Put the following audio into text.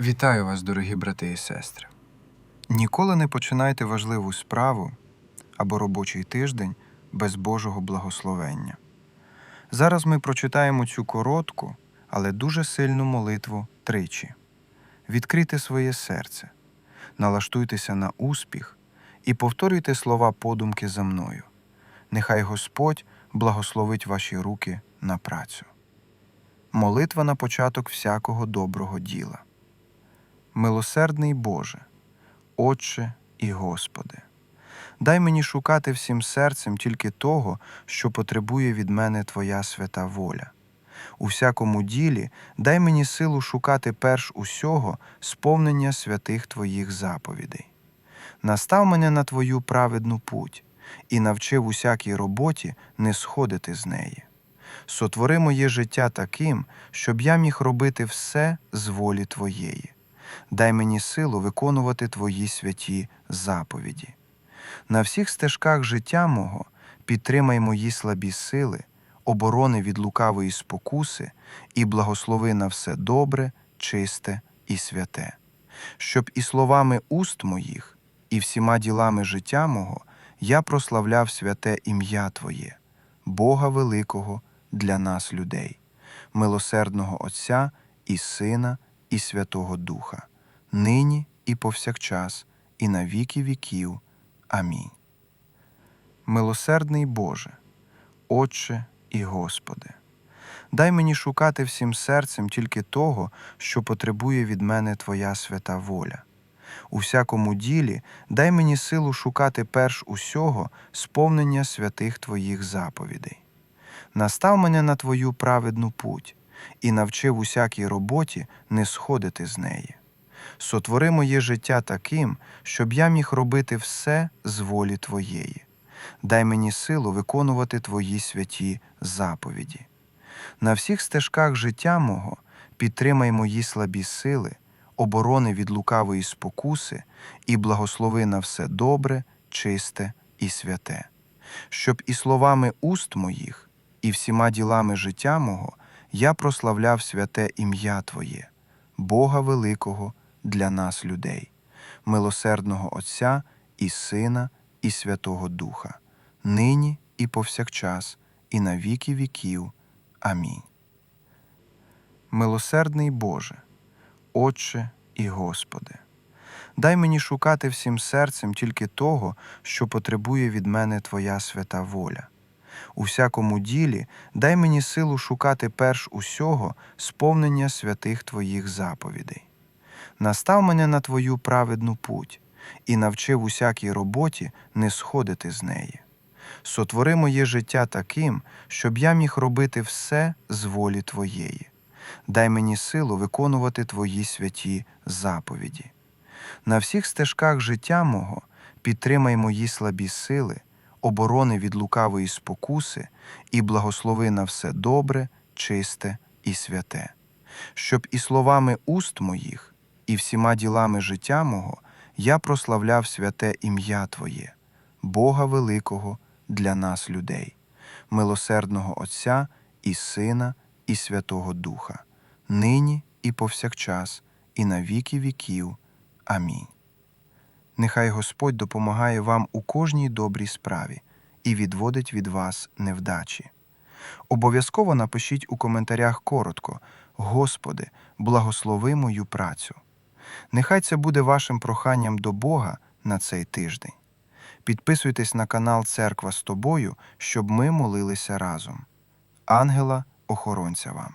Вітаю вас, дорогі брати і сестри. Ніколи не починайте важливу справу або робочий тиждень без Божого благословення. Зараз ми прочитаємо цю коротку, але дуже сильну молитву тричі. Відкрийте своє серце, налаштуйтеся на успіх і повторюйте слова подумки за мною. Нехай Господь благословить ваші руки на працю. Молитва на початок всякого доброго діла. Милосердний Боже, Отче і Господи, дай мені шукати всім серцем тільки того, що потребує від мене Твоя свята воля. У всякому ділі дай мені силу шукати перш усього сповнення святих Твоїх заповідей. Настав мене на Твою праведну путь і навчив усякій роботі не сходити з неї. Сотвори моє життя таким, щоб я міг робити все з волі Твоєї дай мені силу виконувати Твої святі заповіді. На всіх стежках життя мого підтримай мої слабі сили, оборони від лукавої спокуси і благослови на все добре, чисте і святе, щоб і словами уст моїх, і всіма ділами життя мого я прославляв святе ім'я Твоє, Бога Великого для нас, людей, милосердного Отця і Сина і Святого Духа, нині і повсякчас, і на віки віків. Амінь. Милосердний Боже, Отче і Господи, дай мені шукати всім серцем тільки того, що потребує від мене Твоя свята воля. У всякому ділі дай мені силу шукати перш усього сповнення святих Твоїх заповідей. Настав мене на Твою праведну путь і навчив усякій роботі не сходити з неї. Сотвори моє життя таким, щоб я міг робити все з волі Твоєї. Дай мені силу виконувати Твої святі заповіді. На всіх стежках життя мого підтримай мої слабі сили, оборони від лукавої спокуси і благослови на все добре, чисте і святе, щоб і словами уст моїх, і всіма ділами життя мого я прославляв святе ім'я Твоє, Бога Великого для нас, людей, милосердного Отця і Сина, і Святого Духа, нині і повсякчас, і на віки віків. Амінь. Милосердний Боже, Отче і Господи, дай мені шукати всім серцем тільки того, що потребує від мене Твоя свята воля. У всякому ділі дай мені силу шукати перш усього сповнення святих Твоїх заповідей. Настав мене на Твою праведну путь і навчив усякій роботі не сходити з неї. Сотвори моє життя таким, щоб я міг робити все з волі Твоєї. Дай мені силу виконувати Твої святі заповіді. На всіх стежках життя мого підтримай мої слабі сили, оборони від лукавої спокуси і благослови на все добре, чисте і святе, щоб і словами уст моїх, і всіма ділами життя мого я прославляв святе ім'я Твоє, Бога Великого для нас, людей, милосердного Отця і Сина, і Святого Духа, нині і повсякчас, і на віки віків. Амінь. Нехай Господь допомагає вам у кожній добрій справі і відводить від вас невдачі. Обов'язково напишіть у коментарях коротко: Господи, благослови мою працю. Нехай це буде вашим проханням до Бога на цей тиждень. Підписуйтесь на канал Церква з тобою, щоб ми молилися разом. Ангела охоронця вам.